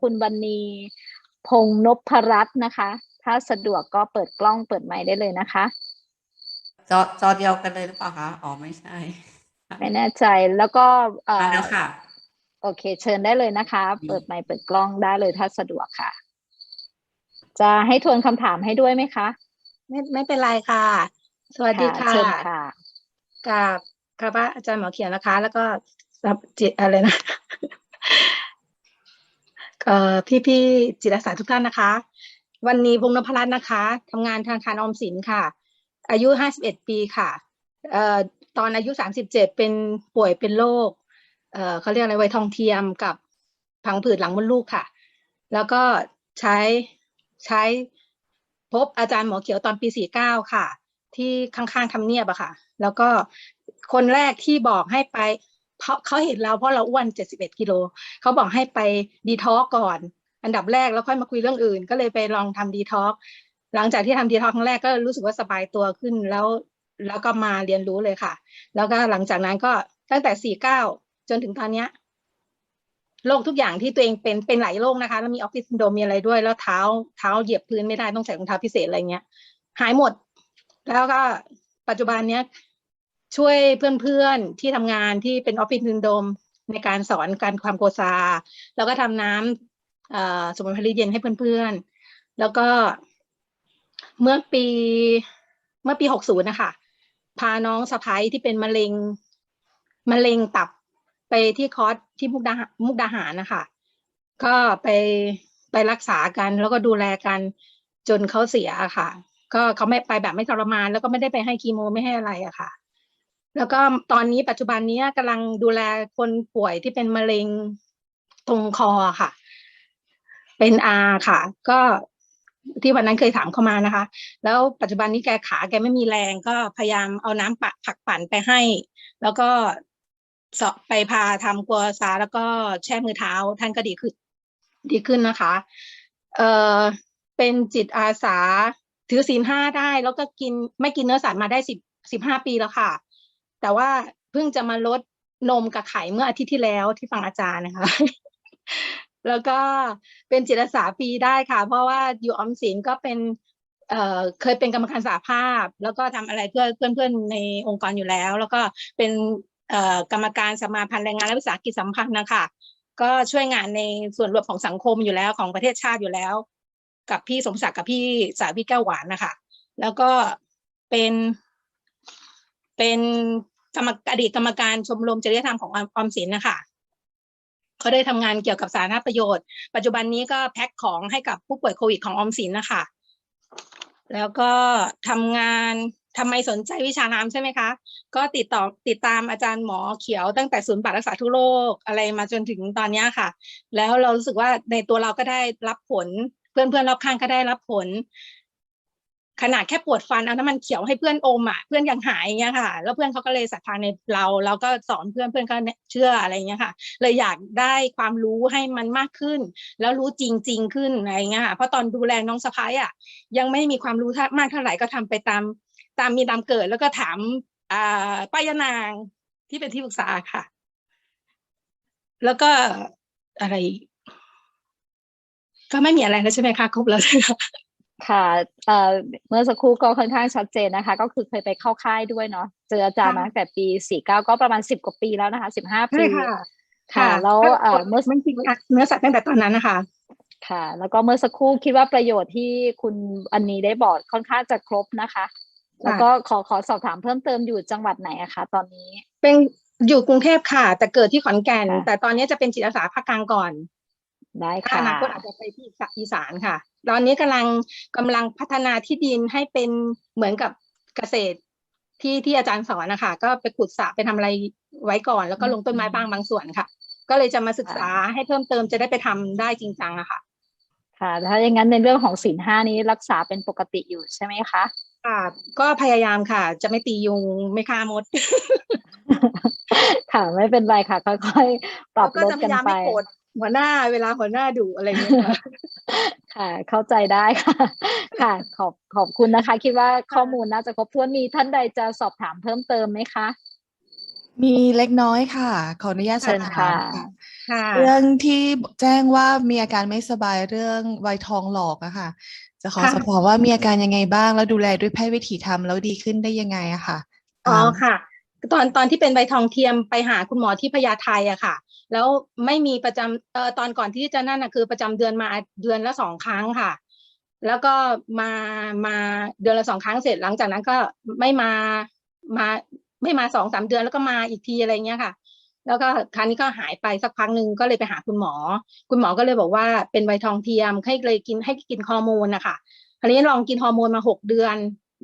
คุณวันนีพงษ์นพรัตน์นะคะ ถ้าสะดวกก็เปิดกล้องเปิดไมค์ได้เลยนะคะ จอจอเดียวกันเลยหรือเปล่าคะอ๋อไม่ใช่ ไม่แน่ใจแล้วก็เอ่อมาแล้วค่ะ โอเค เชิญได้เลยนะคะ เปิดไมค์เปิดกล้องได้เลยถ้าสะดวกค่ะ จะให้ทวนคำถามให้ด้วยไหมคะ ไม่ไม่เป็นไรค่ะ สวัสดีค่ะเชิญค่ะกับกับว่าอาจารย์หมอเขียนนะคะ แล้วก็รับจิตอะไรนะเอ่อ พี่พี่ๆจิตอาสาทุกท่านนะคะ วันนี้พงนพรัตน์นะคะทำงานธนาคารออมสินค่ะ อายุห้าสิบเอ็ดปีค่ะเอ่อตอนอายุสามสิบเจ็ดเป็นป่วยเป็นโรคเอ่อเขาเรียกอะไรไวทองเทียมกับพังผืดหลังมดลูกค่ะ แล้วก็ใช้ใช้พบอาจารย์หมอเขียวตอนปีสี่เก้าค่ะ ที่ข้างๆทำเนียบอะค่ะ แล้วก็คนแรกที่บอกให้ไป เพราะเขาเห็นเราเพราะเราอ้วนเจ็ดสิบเอ็ดกิโลเขาบอกให้ไปดีท็อกก่อน อันดับแรกแล้วค่อยมาคุยเรื่องอื่น ก็เลยไปลองทำดีท็อกหลังจากที่ทำดีท็อกครั้งแรกก็รู้สึกว่าสบายตัวขึ้นแล้ว แล้วก็มาเรียนรู้เลยค่ะ แล้วก็หลังจากนั้นก็ตั้งแต่สี่เก้าจนถึงตอนเนี้ยโรคทุกอย่างที่ตัวเองเป็นเป็นหลายโรคนะคะ แล้วมีออฟฟิศซินโดมมีอะไรด้วย แล้วเท้าเท้าเหยียบพื้นไม่ได้ต้องใส่รองเท้าพิเศษอะไรเงี้ย หายหมด แล้วก็ปัจจุบันเนี้ย ช่วยเพื่อนๆที่ทำงานที่เป็นออฟฟิศซินโดมในการสอนการความโกซา แล้วก็ทำน้ำสมุนไพรเย็นให้เพื่อนๆ แล้วก็เมื่อปีเมื่อปีหกศูนย์นะคะพาน้องสะพ้ายที่เป็นมะเร็งมะเร็งตับไปที่คอร์สที่มุกดาหารมุกดาหารนะคะก็ไปไปรักษากันแล้วก็ดูแลกันจนเขาเสียอะค่ะ ก็เขาไม่ไปแบบไม่ทรมาน แล้วก็ไม่ได้ไปให้คีโมไม่ให้อะไรอะค่ะ แล้วก็ตอนนี้ปัจจุบันนี้กำลังดูแลคนป่วยที่เป็นมะเร็งตรงคอค่ะ เป็นอาค่ะ ก็ที่วันนั้นเคยถามเขามานะคะ แล้วปัจจุบันนี้แกขาแกไม่มีแรงก็พยายามเอาน้ำปะผักปั่นไปให้ แล้วก็สอบไปพาทำกัวซาแล้วก็แช่มือเท้า ท่านก็ดีขึ้นดีขึ้นนะคะ เออเป็นจิตอาสาถือศีลห้าได้ แล้วก็กินไม่กินเนื้อสัตว์มาได้สิบสิบห้าปีแล้วค่ะ แต่ว่าเพิ่งจะมาลดนมกับไข่เมื่ออาทิตย์ที่แล้วที่ฟังอาจารย์นะคะ แล้วก็เป็นจิตอาสาปีได้ค่ะ เพราะว่าอยู่ออมสินก็เป็นเเคยเป็นกรรมการสาภาพ แล้วก็ทำอะไรเพื่อเพื่อนๆในองค์กรอยู่แล้ว แล้วก็เป็นกรรมการสมาพันธ์แรงงานและวิสาหกิจสัมพันธ์นะคะก็ช่วยงานในส่วนรวมของสังคมอยู่แล้วของประเทศชาติอยู่แล้ว กับพี่สมศักดิ์กับพี่สาวพี่แก้วหวานนะคะแล้วก็เป็นเป็น กรรมอดีตกรรมการชมรมจริยธรรมของออมสินนะคะเขาได้ทำงานเกี่ยวกับสาธารณประโยชน์ ปัจจุบันนี้ก็แพ็คของให้กับผู้ป่วยโควิดของออมสินนะคะแล้วก็ทำงานทำไมสนใจวิชาน้ำใช่ไหมคะ ก็ติดต่อติดตามอาจารย์หมอเขียวตั้งแต่ศูนย์บารักษาทุกโรคอะไรมาจนถึงตอนนี้ค่ะ แล้วเรารู้สึกว่าในตัวเราก็ได้รับผล เพื่อนๆรอบข้างก็ได้รับผล ขนาดแค่ปวดฟันเอาน้ำมันเขียวให้เพื่อนอมอะเพื่อนยังหายอย่างเงี้ยค่ะ แล้วเพื่อนเขาก็เลยศรัทธาในเราเราก็สอนเพื่อนเพื่อนก็เชื่ออะไรเงี้ยค่ะ เลยอยากได้ความรู้ให้มันมากขึ้น แล้วรู้จริง ๆ ขึ้นอะไรเงี้ยค่ะเพราะตอนดูแลน้องสะพ้ายอะยังไม่มีความรู้มากเท่าไหร่ก็ทำไปตามตามมีตามเกิด แล้วก็ถามอ่าป้ายนางที่เป็นที่ปรึกษาค่ะ แล้วก็อะไรกก็ไม่มีอะไรแล้วใช่ไหมคะครบแล้วใช่ไหม คะค่ะเอ่อเมื่อสักครู่ก็ค่อนข้างชัดเจนนะคะ ก็คือเคยไปเข้าค่ายด้วยเนาะเจออาจารย์มาตั้งแต่ปีสี่เก้าก็ประมาณสิบกว่าปีแล้วนะคะสิบห้าปีใช่ค่ะค่ะ แล้วเอ่อเมื่อมันกินเนื้อสัตว์ตั้งแต่ตอนนั้นนะคะค่ะ แล้วก็เมื่อสักครู่คิดว่าประโยชน์ที่คุณอันนี้ได้บอกค่อนข้างจะครบนะคะ แล้วก็ขอขอสอบถามเพิ่มเติมอยู่จังหวัดไหนอะคะตอนนี้ เป็นอยู่กรุงเทพค่ะ แต่เกิดที่ขอนแก่นค่ะแต่ตอนนี้จะเป็นจิตอาสาภาคกลางก่อน ได้อค่ะนาคตอาจจะไปที่อีสานค่ะ ตอนนี้กำลังกำลังพัฒนาที่ดินให้เป็นเหมือนกับเกษตรที่ที่อาจารย์สอนนะคะก็ไปขุดสระไปทำอะไรไว้ก่อน แล้วก็ลงต้นไม้บ้างบางส่วนค่ะ ก็เลยจะมาศึกษาให้เพิ่มเติมจะได้ไปทำได้จริงจังอะค่ะ ค่ะถ้าอย่างนั้นในเรื่องของศีลห้านี้รักษาเป็นปกติอยู่ใช่ไหมคะค่ะก็พยายามค่ะ จะไม่ตียุงไม่ฆ่ามด ค่ะไม่เป็นไรค่ะค่อยๆปรับแล้วก็ลดจะพกันยายามไปไม่โกรธ หัวหน้าเวลาหัวหน้าดุอะไรอย่างเงี้ยค่ะค่ะ เข้าใจได้ค่ะ ค่ะ ขอบขอบคุณนะคะ คิดว่าข้อมูลน่าจะครบถ้วนมีท่านใดจะสอบถามเพิ่มเติมไหมคะ มีเล็กน้อยค่ะ ขออนุญาตสเชิอบญถามค่ะค่ะค่ะ เรื่องที่แจ้งว่ามีอาการไม่สบายเรื่องไวทองหลอกอะค่ะ จะขอค่ะสอบถามว่ามีอาการยังไงบ้างแล้วดูแลด้วยแพทย์วิถีธรรมแล้วดีขึ้นได้ยังไงอะค่ะอ๋ออ่าค่ะ ตอนตอนที่เป็นใบทองเทียมไปหาคุณหมอที่พญาไทอะค่ะ แล้วไม่มีประจำเอ่อตอนก่อนที่จะนั่นนะคือประจำเดือนมาเดือนละสองครั้งค่ะ แล้วก็มามาเดือนละสองครั้งเสร็จหลังจากนั้นก็ไม่มามาไม่มาสองสามเดือนแล้วก็มาอีกทีอะไรเงี้ยค่ะ แล้วก็ครั้งนี้ก็หายไปสักพักหนึ่งก็เลยไปหาคุณหมอ คุณหมอก็เลยบอกว่าเป็นใบทองเทียมให้เลยกินให้กินฮอร์โมนนะคะคราวนี้ลองกินฮอร์โมนมาหกเดือน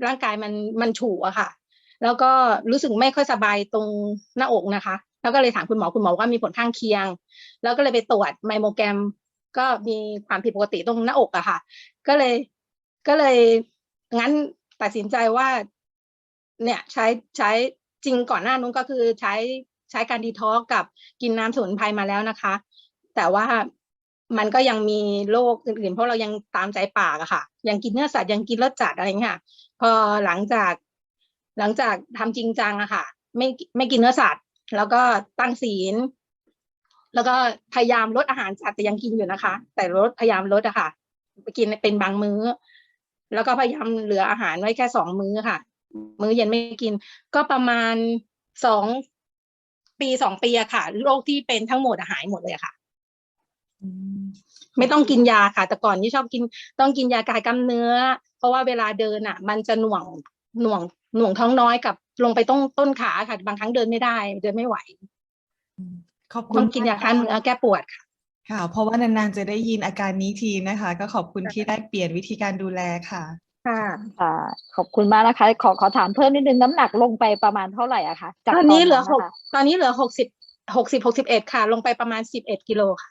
ร่างกายมันมันฉู่อะค่ะ แล้วก็รู้สึกไม่ค่อยสบายตรงหน้าอกนะคะ แล้วก็เลยถามคุณหมอคุณหมอว่ามีผลข้างเคียง แล้วก็เลยไปตรวจไมโมแกรม ก็มีความผิดปกติตรงหน้าอกอะค่ะ ก็เลยก็เลยงั้นตัดสินใจว่า เนี่ยใช้ใช้จริงก่อนหน้านู้นก็คือใช้ใช้การดีท็อกกับกินน้ำสมุนไพรมาแล้วนะคะ แต่ว่ามันก็ยังมีโรคอื่นๆ เพราะเรายังตามใจปากอะค่ะ ยังกินเนื้อสัตว์ยังกินรสจัดอะไรเงี้ยพอหลังจากหลังจากทำจริงจังอะค่ะ ไม่ไม่กินเนื้อสัตว์ แล้วก็ตั้งศีล แล้วก็พยายามลดอาหารสัตว์แต่ยังกินอยู่นะคะ แต่ลดพยายามลดอะค่ะไปกินเป็นบางมื้อ แล้วก็พยายามเหลืออาหารไว้แค่สองมื้อค่ะ มื้อเย็นไม่กิน ก็ประมาณสองปีสองปีอะค่ะโรคที่เป็นทั้งหมดอะหายหมดเลยอะค่ะอืมไม่ต้องกินยาค่ะ แต่ก่อนที่ชอบกิน ต้องกินยากายกล้ามเนื้อ เพราะว่าเวลาเดินอะมันจะหน่วงหน่วง หน่วงท้องน้อยกับลงไปต้นต้นขาค่ะ บางครั้งเดินไม่ได้เดินไม่ไหวขอบคุต้ณองกินยาคลายเนื้อแก้ปวดค่ะค่ะ เพราะว่านานๆจะได้ยินอาการนี้ทีนะคะ ก็ขอบคุณที่ได้เปลี่ยนวิธีการดูแลค่ะค่ะค่ะ ขอบคุณมากนะคะ ขอขอถามเพิ่มนิดนึงน้ำหนักลงไปประมาณเท่าไหร่อะคะจากตอนนี้เหลือหกะคะตอนนี้เหลือหกสิบหกสิบหกสิบเอ็ดค่ะ ลงไปประมาณสิบเอ็ดกิโลค่ะ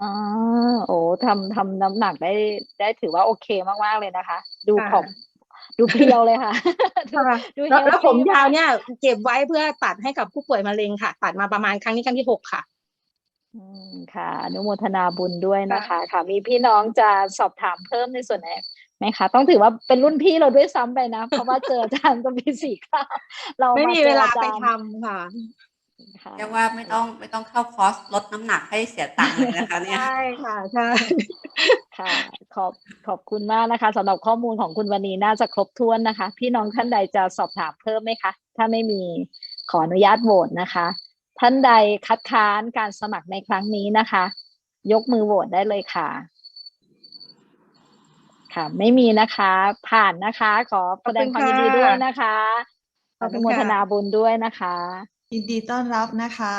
อ๋อโอ้ทำทำน้ำหนักได้ได้ถือว่าโอเคมาก ๆ เลยนะคะ ดูค่ะผอม ดูเพรียวเลยค่ะดูค่ะดูแล้วแล้วผม healthy ยาวกเนี่ย เก็บไว้เพื่อตัดให้กับผู้ป่วยมะเร็งค่ะ ตัดมาประมาณครั้งนี้ครั้งที่หกค่ะอืมค่ะอนุโมทนาบุญด้วยนะคะ ค่ะ มีพี่น้องจะสอบถามเพิ่มในส่วนไหนไหมคะ ต้องถือว่าเป็นรุ่นพี่เราด้วยซ้ำไปนะ เพราะว่าเจออาจารย์ก็มีสี่ข้าวเราไม่มามีเจเวอลาอาไปจารย์ทำค่ะค่ะเรียกว่าไม่ต้องไม่ต้องเข้าคอร์สลดน้ำหนักให้เสียตังค์เลยนะคะ เนี่ยใช่ค่ะใช่ค่ะ ขอบขอบคุณมากนะคะสำหรับข้อมูลของคุณวันนี้น่าจะครบถ้วนนะคะ พี่น้องท่านใดจะสอบถามเพิ่มไหมคะ ถ้าไม่มีขออนุญาตโหวตนะคะ ท่านใดคัดค้านการสมัครในครั้งนี้นะคะ ยกมือโหวตได้เลยค่ะ ค่ะ ไม่มีนะคะ ผ่านนะคะ ขอแสดงความยินดีด้วยนะคะขออบคุนุณโมค่ะทนาบุญด้วยนะคะยินดีต้อนรับนะคะ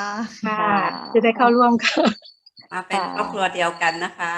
ค่ะค่ะ จะได้เข้าร่วมค่ะ มาเป็นครอบครัวเดียวกันนะคะ